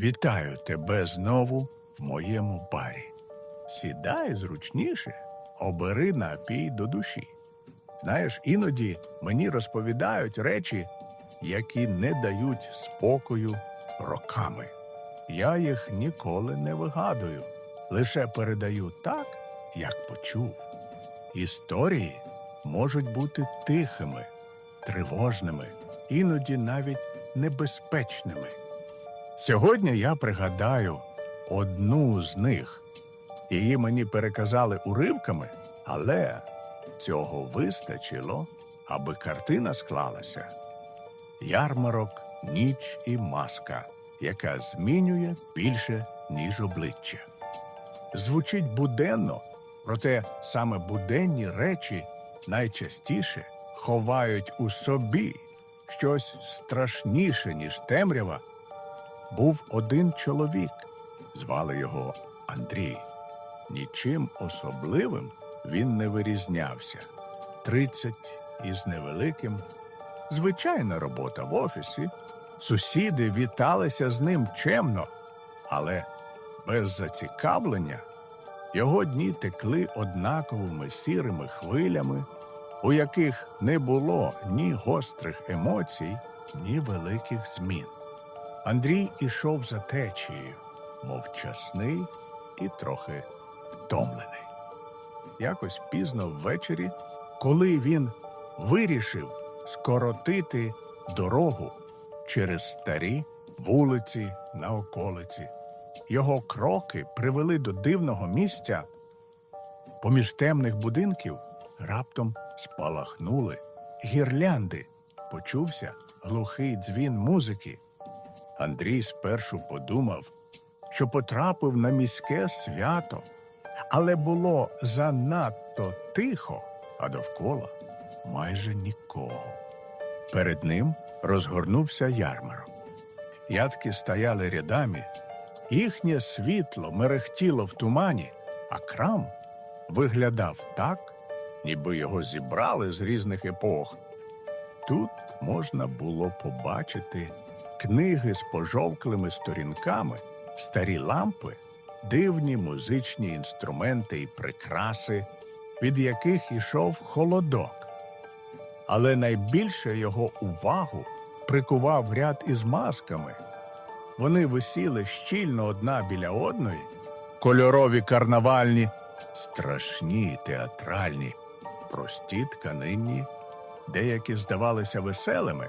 Вітаю тебе знову в моєму барі. Сідай зручніше, обери напій до душі. Знаєш, іноді мені розповідають речі, які не дають спокою роками. Я їх ніколи не вигадую, лише передаю так, як почув. Історії можуть бути тихими, тривожними, іноді навіть небезпечними. Сьогодні я пригадаю одну з них. Її мені переказали уривками, але цього вистачило, аби картина склалася. Ярмарок, ніч і маска, яка змінює більше, ніж обличчя. Звучить буденно, проте саме буденні речі найчастіше ховають у собі щось страшніше, ніж темрява був один чоловік, звали його Андрій. Нічим особливим він не вирізнявся. Тридцять із невеликим. Звичайна робота в офісі. Сусіди віталися з ним чемно, але без зацікавлення його дні текли однаковими сірими хвилями, у яких не було ні гострих емоцій, ні великих змін. Андрій ішов за течією, мовчасний і трохи втомлений. Якось пізно ввечері, коли він вирішив скоротити дорогу через старі вулиці на околиці, його кроки привели до дивного місця. Поміж темних будинків раптом спалахнули гірлянди. Почувся глухий дзвін музики. Андрій спершу подумав, що потрапив на міське свято, але було занадто тихо, а довкола майже нікого. Перед ним розгорнувся ярмарок. Ядки стояли рядами, їхнє світло мерехтіло в тумані, а крам виглядав так, ніби його зібрали з різних епох. Тут можна було побачити книги з пожовклими сторінками, старі лампи, дивні музичні інструменти і прикраси, від яких ішов холодок. Але найбільше його увагу прикував ряд із масками. Вони висіли щільно одна біля одної, кольорові карнавальні, страшні театральні, прості тканинні, деякі здавалися веселими,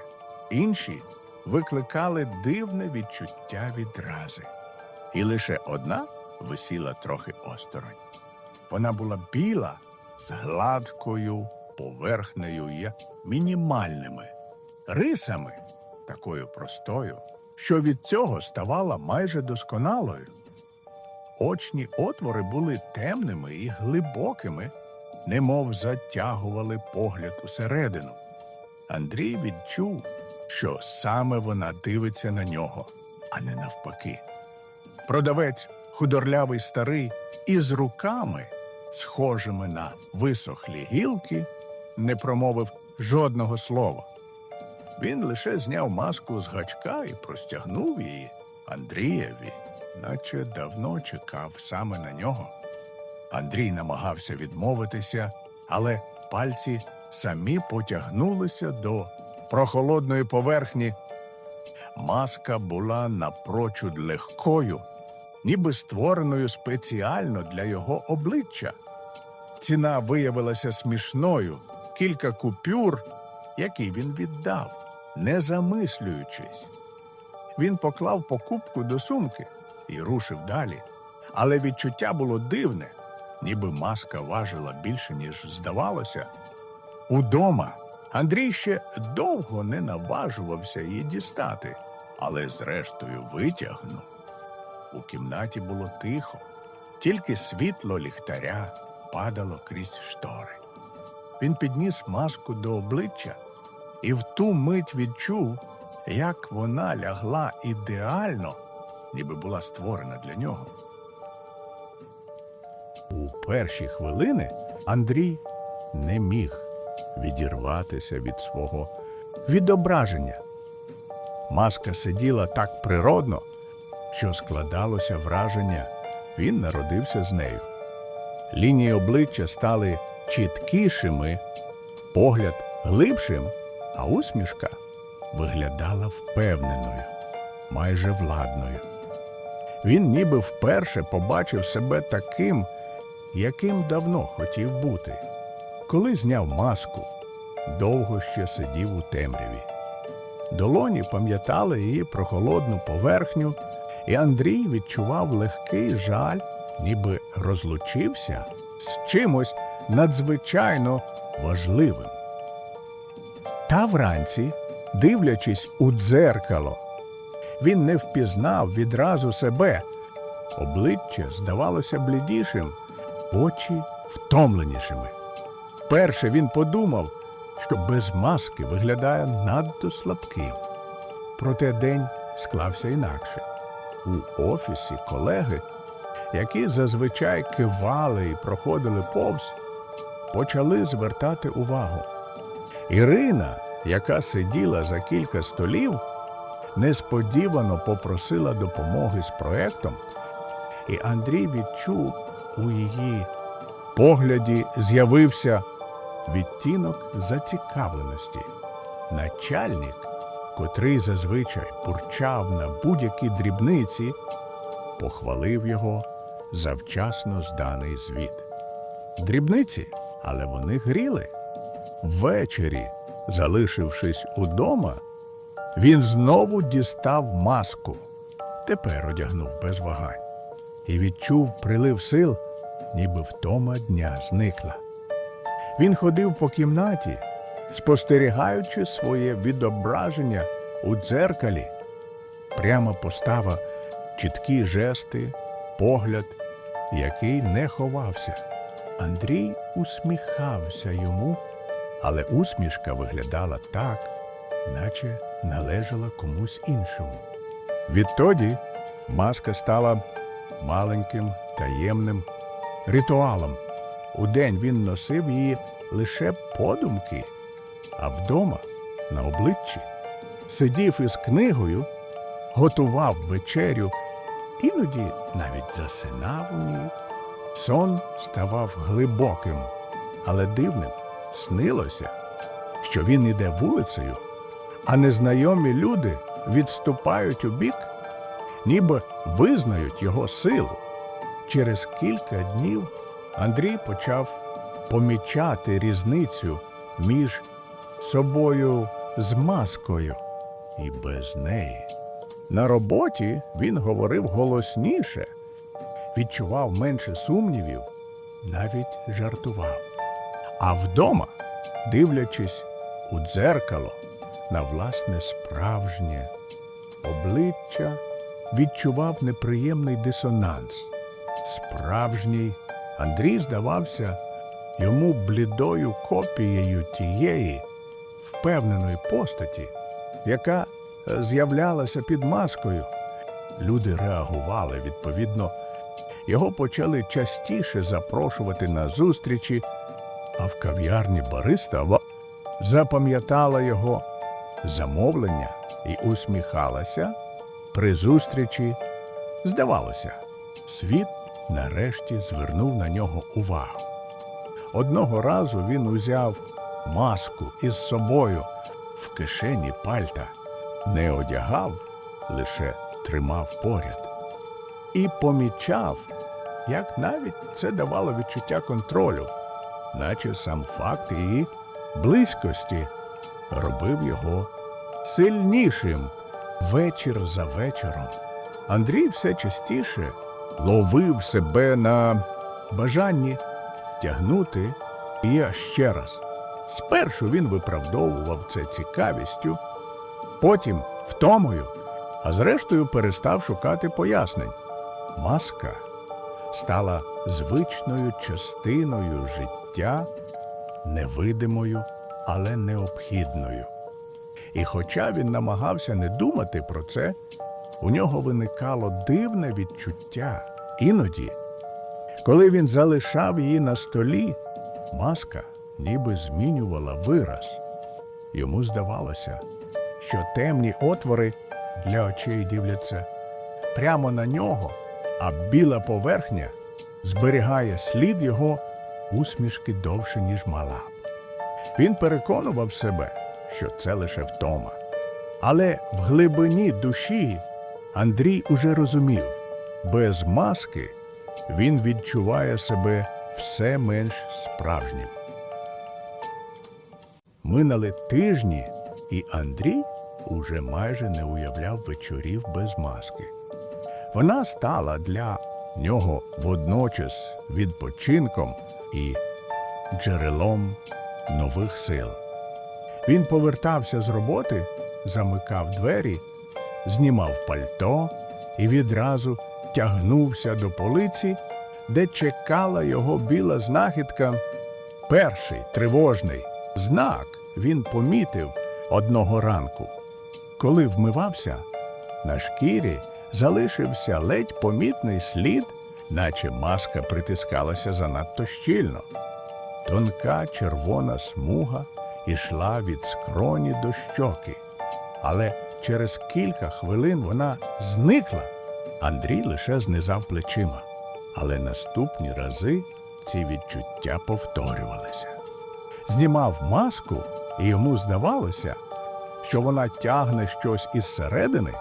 інші викликали дивне відчуття відрази. І лише одна висіла трохи осторонь. Вона була біла з гладкою поверхнею і мінімальними рисами, такою простою, що від цього ставала майже досконалою. Очні отвори були темними і глибокими, немов затягували погляд усередину. Андрій відчув, що саме вона дивиться на нього, а не навпаки. Продавець, худорлявий старий, із руками, схожими на висохлі гілки, не промовив жодного слова. Він лише зняв маску з гачка і простягнув її Андрієві, наче давно чекав саме на нього. Андрій намагався відмовитися, але пальці самі потягнулися до прохолодної поверхні. Маска була напрочуд легкою, ніби створеною спеціально для його обличчя. Ціна виявилася смішною, кілька купюр, які він віддав, не замислюючись. Він поклав покупку до сумки і рушив далі, але відчуття було дивне, ніби маска важила більше, ніж здавалося. Удома Андрій ще довго не наважувався її дістати, але зрештою витягнув. У кімнаті було тихо, тільки світло ліхтаря падало крізь штори. Він підніс маску до обличчя і в ту мить відчув, як вона лягла ідеально, ніби була створена для нього. У перші хвилини Андрій не міг відірватися від свого відображення. Маска сиділа так природно, що складалося враження, він народився з нею. Лінії обличчя стали чіткішими, погляд глибшим, а усмішка виглядала впевненою, майже владною. Він ніби вперше побачив себе таким, яким давно хотів бути. Коли зняв маску, довго ще сидів у темряві. Долоні пам'ятали її прохолодну поверхню, і Андрій відчував легкий жаль, ніби розлучився з чимось надзвичайно важливим. Та вранці, дивлячись у дзеркало, він не впізнав відразу себе. Обличчя здавалося блідішим, очі втомленішими. Перше він подумав, що без маски виглядає надто слабким. Проте день склався інакше. У офісі колеги, які зазвичай кивали і проходили повз, почали звертати увагу. Ірина, яка сиділа за кілька столів, несподівано попросила допомоги з проектом, і Андрій відчув у її погляді з'явився відтінок зацікавленості. Начальник, котрий зазвичай бурчав на будь-які дрібниці, похвалив його за вчасно зданий звіт. Дрібниці, але вони гріли. Ввечері, залишившись удома, він знову дістав маску, тепер одягнув без вагань, і відчув прилив сил, ніби втома дня зникла. Він ходив по кімнаті, спостерігаючи своє відображення у дзеркалі. Пряма постава, чіткі жести, погляд, який не ховався. Андрій усміхався йому, але усмішка виглядала так, наче належала комусь іншому. Відтоді маска стала маленьким, таємним ритуалом. Удень він носив її лише подумки, а вдома на обличчі сидів із книгою, готував вечерю, іноді навіть засинав у ній. Сон ставав глибоким, але дивним снилося, що він іде вулицею, а незнайомі люди відступають у бік, ніби визнають його силу. Через кілька днів Андрій почав помічати різницю між собою з маскою і без неї. На роботі він говорив голосніше, відчував менше сумнівів, навіть жартував. А вдома, дивлячись у дзеркало на власне справжнє обличчя, відчував неприємний дисонанс. Справжній Андрій здавався йому блідою копією тієї впевненої постаті, яка е, з'являлася під маскою. Люди реагували відповідно. Його почали частіше запрошувати на зустрічі, а в кав'ярні бариста запам'ятала його замовлення і усміхалася при зустрічі. Здавалося, світ нарешті звернув на нього увагу. Одного разу він узяв маску із собою в кишені пальта, не одягав, лише тримав поряд. І помічав, як навіть це давало відчуття контролю, наче сам факт її близькості робив його сильнішим вечір за вечором. Андрій все частіше ловив себе на бажанні тягнути і я ще раз. Спершу він виправдовував це цікавістю, потім втомою, а зрештою перестав шукати пояснень. Маска стала звичною частиною життя, невидимою, але необхідною. І хоча він намагався не думати про це, у нього виникало дивне відчуття. Іноді, коли він залишав її на столі, маска ніби змінювала вираз. Йому здавалося, що темні отвори для очей дивляться прямо на нього, а біла поверхня зберігає слід його усмішки довше, ніж мала. Він переконував себе, що це лише втома. Але в глибині душі Андрій уже розумів, без маски він відчуває себе все менш справжнім. Минали тижні, і Андрій уже майже не уявляв вечорів без маски. Вона стала для нього водночас відпочинком і джерелом нових сил. Він повертався з роботи, замикав двері, знімав пальто і відразу тягнувся до полиці, де чекала його біла знахідка. Перший тривожний знак він помітив одного ранку. Коли вмивався, на шкірі залишився ледь помітний слід, наче маска притискалася занадто щільно. Тонка червона смуга ішла від скроні до щоки, але через кілька хвилин вона зникла. Андрій лише знизав плечима, але наступні рази ці відчуття повторювалися. Знімав маску, і йому здавалося, що вона тягне щось із середини,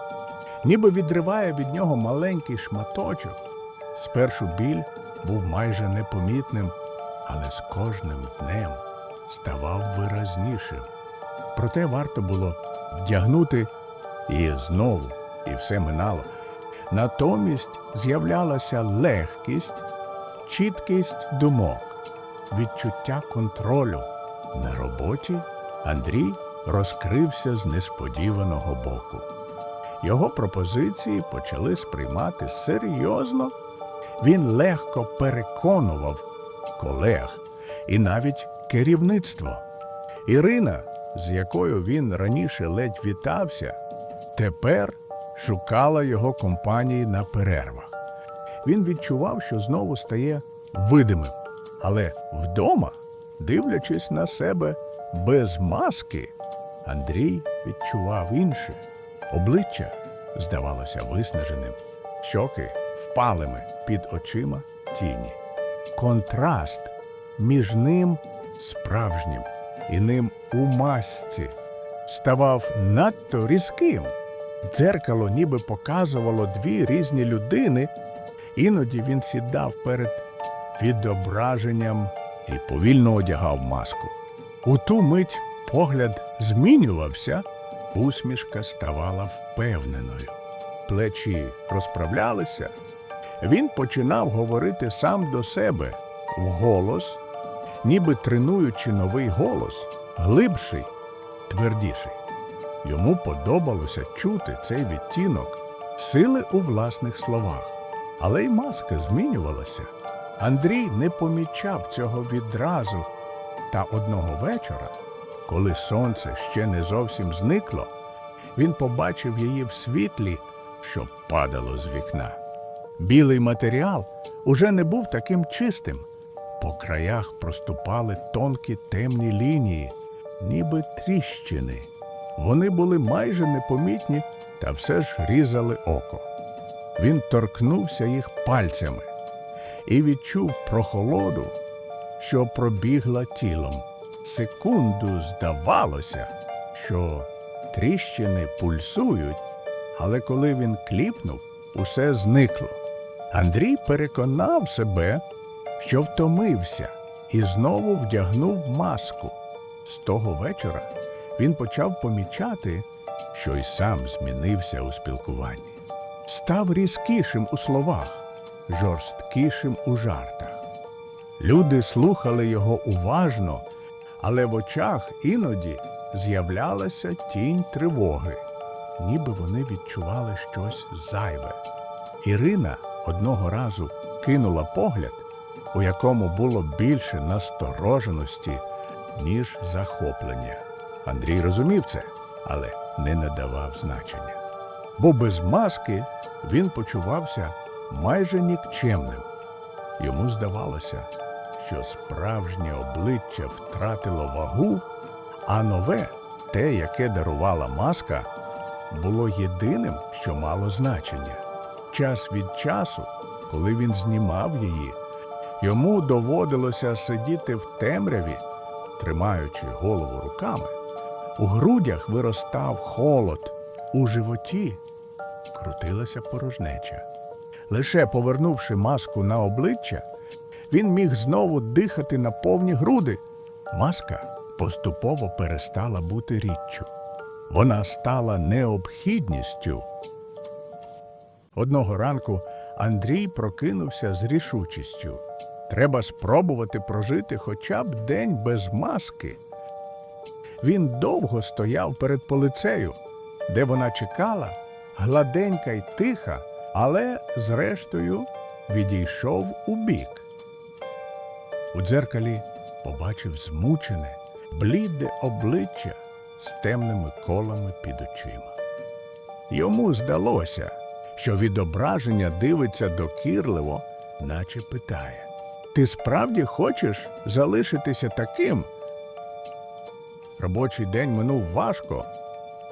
ніби відриває від нього маленький шматочок. Спершу біль був майже непомітним, але з кожним днем ставав виразнішим. Проте варто було вдягнути і знову, і все минало. Натомість з'являлася легкість, чіткість думок, відчуття контролю. На роботі Андрій розкрився з несподіваного боку. Його пропозиції почали сприймати серйозно. Він легко переконував колег і навіть керівництво. Ірина, з якою він раніше ледь вітався, тепер шукала його компанії на перервах. Він відчував, що знову стає видимим, але вдома, дивлячись на себе без маски, Андрій відчував інше. Обличчя здавалося виснаженим, щоки впалими під очима тіні. Контраст між ним справжнім і ним у масці ставав надто різким. Дзеркало ніби показувало дві різні людини. Іноді він сідав перед відображенням і повільно одягав маску. У ту мить погляд змінювався, усмішка ставала впевненою. Плечі розправлялися. Він починав говорити сам до себе вголос, ніби тренуючи новий голос, глибший, твердіший. Йому подобалося чути цей відтінок сили у власних словах, але й маска змінювалася. Андрій не помічав цього відразу. Та одного вечора, коли сонце ще не зовсім зникло, він побачив її в світлі, що падало з вікна. Білий матеріал уже не був таким чистим. По краях проступали тонкі темні лінії, ніби тріщини. Вони були майже непомітні та все ж різали око. Він торкнувся їх пальцями і відчув прохолоду, що пробігла тілом. Секунду здавалося, що тріщини пульсують, але коли він кліпнув, усе зникло. Андрій переконав себе, що втомився, і знову вдягнув маску. З того вечора він почав помічати, що й сам змінився у спілкуванні. Став різкішим у словах, жорсткішим у жартах. Люди слухали його уважно, але в очах іноді з'являлася тінь тривоги, ніби вони відчували щось зайве. Ірина одного разу кинула погляд, у якому було більше настороженості, ніж захоплення. Андрій розумів це, але не надавав значення. Бо без маски він почувався майже нікчемним. Йому здавалося, що справжнє обличчя втратило вагу, а нове, те, яке дарувала маска, було єдиним, що мало значення. Час від часу, коли він знімав її, йому доводилося сидіти в темряві, тримаючи голову руками. У грудях виростав холод, у животі крутилася порожнеча. Лише повернувши маску на обличчя, він міг знову дихати на повні груди. Маска поступово перестала бути річчю. Вона стала необхідністю. Одного ранку Андрій прокинувся з рішучістю. Треба спробувати прожити хоча б день без маски. Він довго стояв перед полицею, де вона чекала, гладенька й тиха, але, зрештою, відійшов у бік. У дзеркалі побачив змучене, бліде обличчя з темними колами під очима. Йому здалося, що відображення дивиться докірливо, наче питає: Ти справді хочеш залишитися таким? Робочий день минув важко.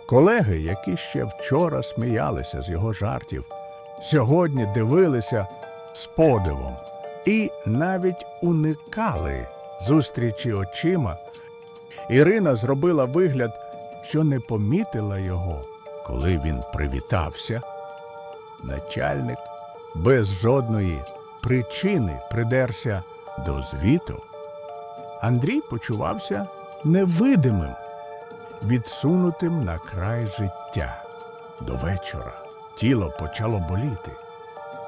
Колеги, які ще вчора сміялися з його жартів, сьогодні дивилися з подивом і навіть уникали зустрічі очима. Ірина зробила вигляд, що не помітила його, коли він привітався. Начальник без жодної причини придерся до звіту. Андрій почувався невидимим, відсунутим на край життя. До вечора тіло почало боліти.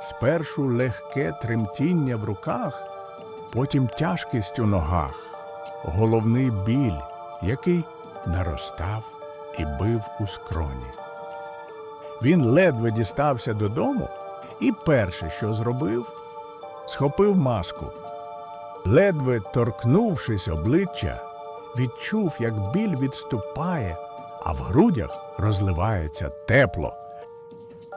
Спершу легке тремтіння в руках, потім тяжкість у ногах, головний біль, який наростав і бив у скроні. Він ледве дістався додому і перше, що зробив, схопив маску. Ледве торкнувшись обличчя, відчув, як біль відступає, а в грудях розливається тепло.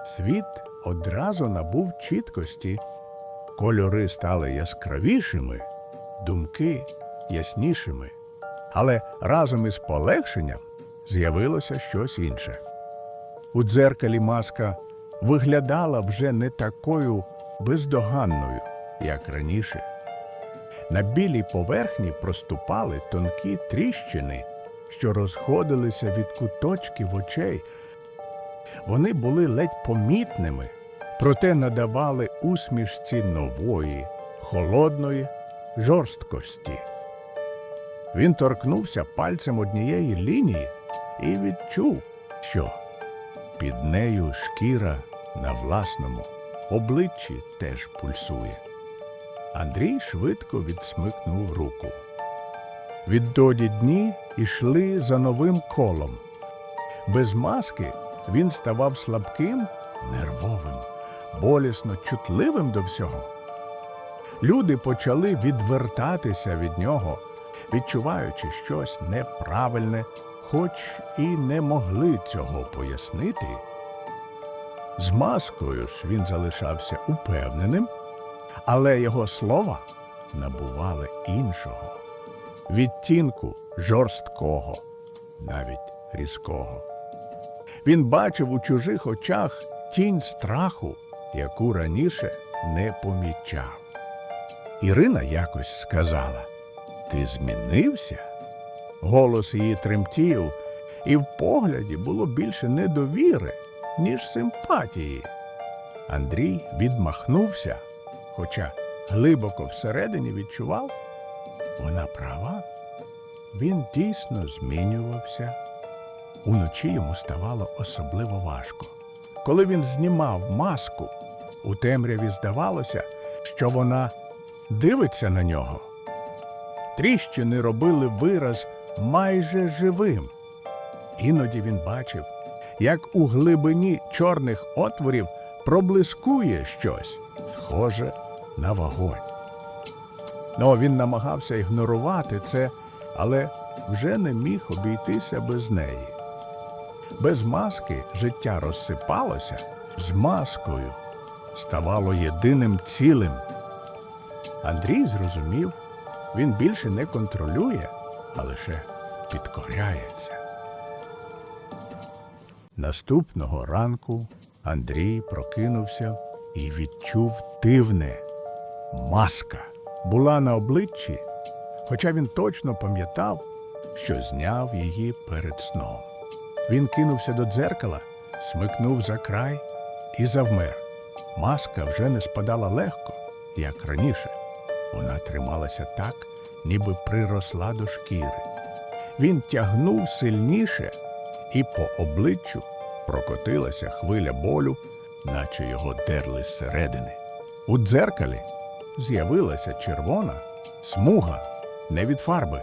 Світ одразу набув чіткості, кольори стали яскравішими, думки яснішими, але разом із полегшенням з'явилося щось інше. У дзеркалі маска виглядала вже не такою бездоганною, як раніше. На білій поверхні проступали тонкі тріщини, що розходилися від куточків очей. Вони були ледь помітними, проте надавали усмішці нової, холодної жорсткості. Він торкнувся пальцем однієї лінії і відчув, що під нею шкіра на власному обличчі теж пульсує. Андрій швидко відсмикнув руку. Відтоді дні йшли за новим колом. Без маски він ставав слабким, нервовим, болісно чутливим до всього. Люди почали відвертатися від нього, відчуваючи щось неправильне, хоч і не могли цього пояснити. З маскою ж він залишався упевненим, але його слова набували іншого, відтінку жорсткого, навіть різкого. Він бачив у чужих очах тінь страху, яку раніше не помічав. Ірина якось сказала: Ти змінився? Голос її тремтів, і в погляді було більше недовіри, ніж симпатії. Андрій відмахнувся, хоча глибоко всередині відчував, вона права. Він дійсно змінювався. Уночі йому ставало особливо важко. Коли він знімав маску, у темряві здавалося, що вона дивиться на нього. Тріщини робили вираз майже живим. Іноді він бачив, як у глибині чорних отворів проблискує щось, схоже на вогонь. Ну, він намагався ігнорувати це, але вже не міг обійтися без неї. Без маски життя розсипалося, з маскою ставало єдиним цілим. Андрій зрозумів, він більше не контролює, а лише підкоряється. Наступного ранку Андрій прокинувся і відчув дивне маска була на обличчі, хоча він точно пам'ятав, що зняв її перед сном. Він кинувся до дзеркала, смикнув за край і завмер. Маска вже не спадала легко, як раніше. Вона трималася так, ніби приросла до шкіри. Він тягнув сильніше, і по обличчю прокотилася хвиля болю, наче його дерли зсередини. У дзеркалі з'явилася червона смуга не від фарби,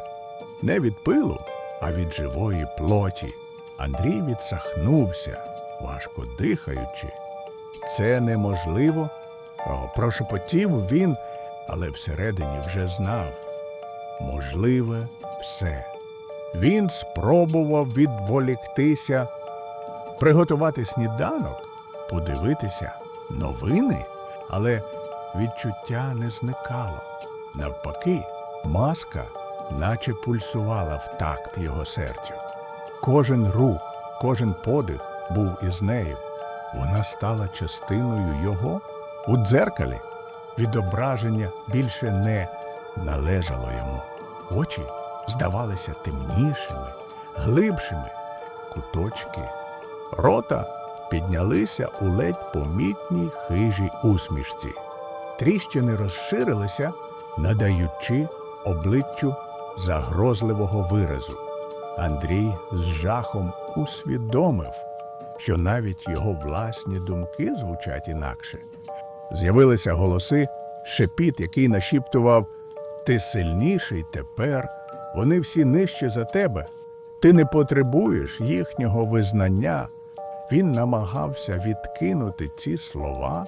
не від пилу, а від живої плоті. Андрій відсахнувся, важко дихаючи. Це неможливо. Прошепотів він, але всередині вже знав. Можливе все. Він спробував відволіктися, приготувати сніданок, подивитися новини, але відчуття не зникало. Навпаки, маска наче пульсувала в такт його серцю. Кожен рух, кожен подих був із нею. Вона стала частиною його у дзеркалі. Відображення більше не належало йому. Очі здавалися темнішими, глибшими, куточки рота піднялися у ледь помітній хижій усмішці. Тріщини розширилися, надаючи обличчю загрозливого виразу. Андрій з жахом усвідомив, що навіть його власні думки звучать інакше. З'явилися голоси, шепіт, який нашіптував Ти сильніший тепер, вони всі нижче за тебе. Ти не потребуєш їхнього визнання. Він намагався відкинути ці слова,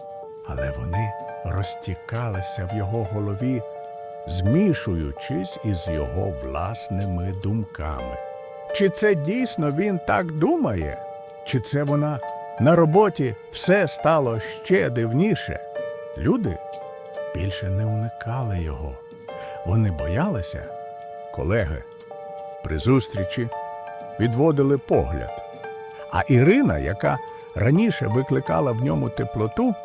але вони розтікалися в його голові, змішуючись із його власними думками. Чи це дійсно він так думає? Чи це вона на роботі все стало ще дивніше? Люди більше не уникали його. Вони боялися, колеги, при зустрічі відводили погляд. А Ірина, яка раніше викликала в ньому теплоту,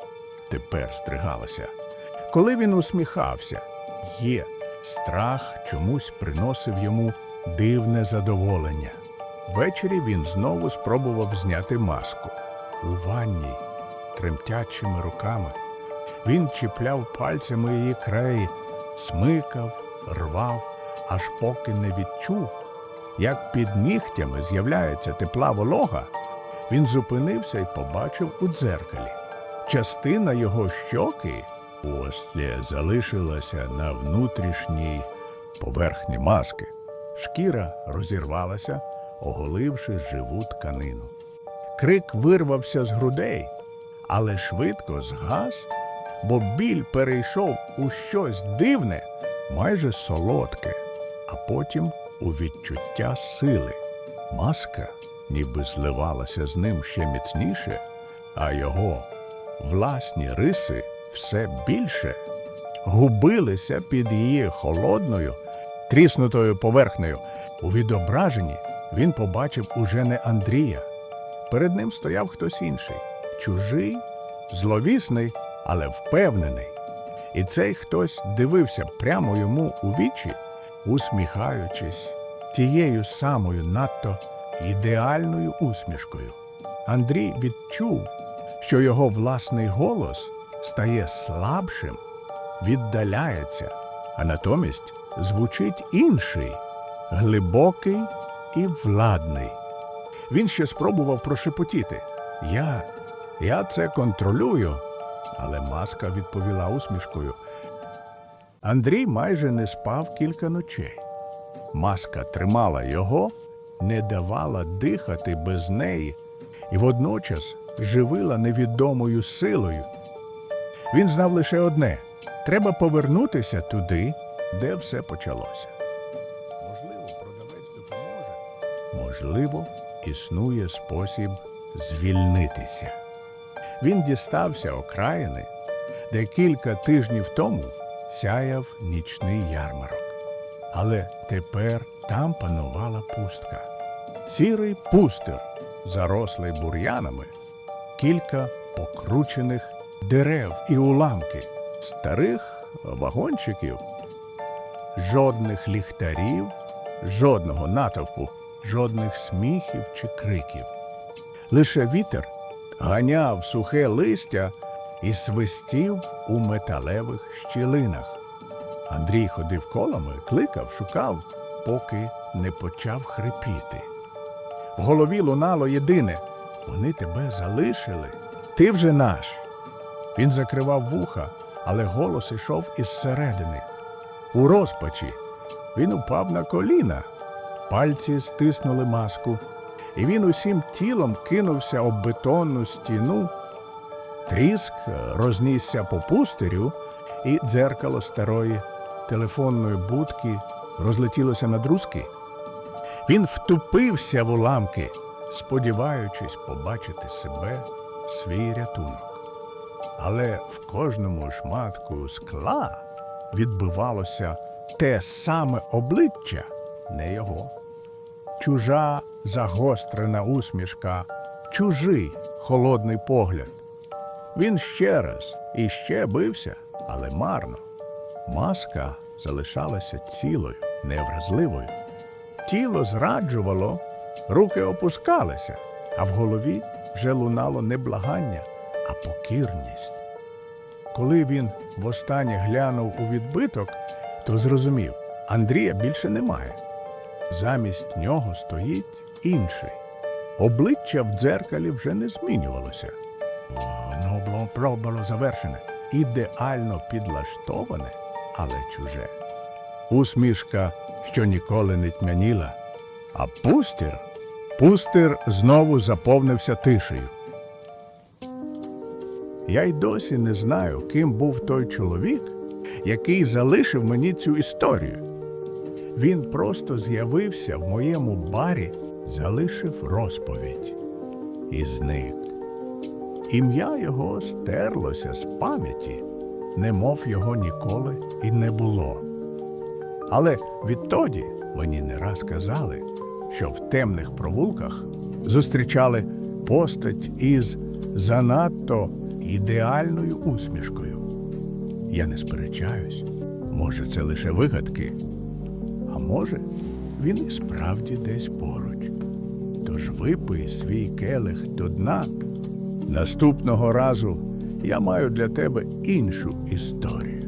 тепер стригалася. Коли він усміхався, є страх чомусь приносив йому дивне задоволення. Ввечері він знову спробував зняти маску. У ванні, тремтячими руками, він чіпляв пальцями її краї, смикав, рвав, аж поки не відчув, як під нігтями з'являється тепла волога, він зупинився і побачив у дзеркалі. Частина його щоки ослє залишилася на внутрішній поверхні маски. Шкіра розірвалася, оголивши живу тканину. Крик вирвався з грудей, але швидко згас, бо біль перейшов у щось дивне, майже солодке, а потім у відчуття сили. Маска ніби зливалася з ним ще міцніше, а його власні риси все більше губилися під її холодною, тріснутою поверхнею. У відображенні він побачив уже не Андрія. Перед ним стояв хтось інший, чужий, зловісний, але впевнений. І цей хтось дивився прямо йому у вічі, усміхаючись тією самою надто ідеальною усмішкою. Андрій відчув, що його власний голос стає слабшим, віддаляється, а натомість звучить інший, глибокий і владний. Він ще спробував прошепотіти. Я, я це контролюю. Але маска відповіла усмішкою. Андрій майже не спав кілька ночей. Маска тримала його, не давала дихати без неї і водночас живила невідомою силою. Він знав лише одне треба повернутися туди, де все почалося. Можливо, продавець допоможе. Можливо, існує спосіб звільнитися. Він дістався окраїни, де кілька тижнів тому сяяв нічний ярмарок. Але тепер там панувала пустка. Сірий пустир, зарослий бур'янами, кілька покручених дерев і уламки, старих вагончиків, жодних ліхтарів, жодного натовпу, жодних сміхів чи криків. Лише вітер ганяв сухе листя і свистів у металевих щілинах. Андрій ходив колами, кликав, шукав, поки не почав хрипіти. В голові лунало єдине вони тебе залишили, ти вже наш. Він закривав вуха, але голос ішов із середини. У розпачі він упав на коліна, пальці стиснули маску, і він усім тілом кинувся об бетонну стіну. Тріск рознісся по пустирю, і дзеркало старої телефонної будки розлетілося на друзки. Він втупився в уламки, сподіваючись побачити себе, свій рятунок. Але в кожному шматку скла відбивалося те саме обличчя, не його. Чужа загострена усмішка, чужий холодний погляд. Він ще раз і ще бився, але марно. Маска залишалася цілою, невразливою. Тіло зраджувало, руки опускалися, а в голові вже лунало не благання, а покірність. Коли він востаннє глянув у відбиток, то зрозумів, Андрія більше немає. Замість нього стоїть інший. Обличчя в дзеркалі вже не змінювалося. Воно було пробило завершене, ідеально підлаштоване, але чуже. Усмішка, що ніколи не тьмяніла, а пустир, пустир знову заповнився тишею. Я й досі не знаю, ким був той чоловік, який залишив мені цю історію. Він просто з'явився в моєму барі, залишив розповідь і зник. Ім'я його стерлося з пам'яті, немов його ніколи і не було. Але відтоді мені не раз казали, що в темних провулках зустрічали постать із занадто ідеальною усмішкою. Я не сперечаюсь, може, це лише вигадки, а може, він і справді десь поруч. Тож випий свій келих до дна. Наступного разу я маю для тебе іншу історію.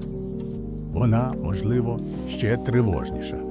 Вона, можливо, ще тривожніша.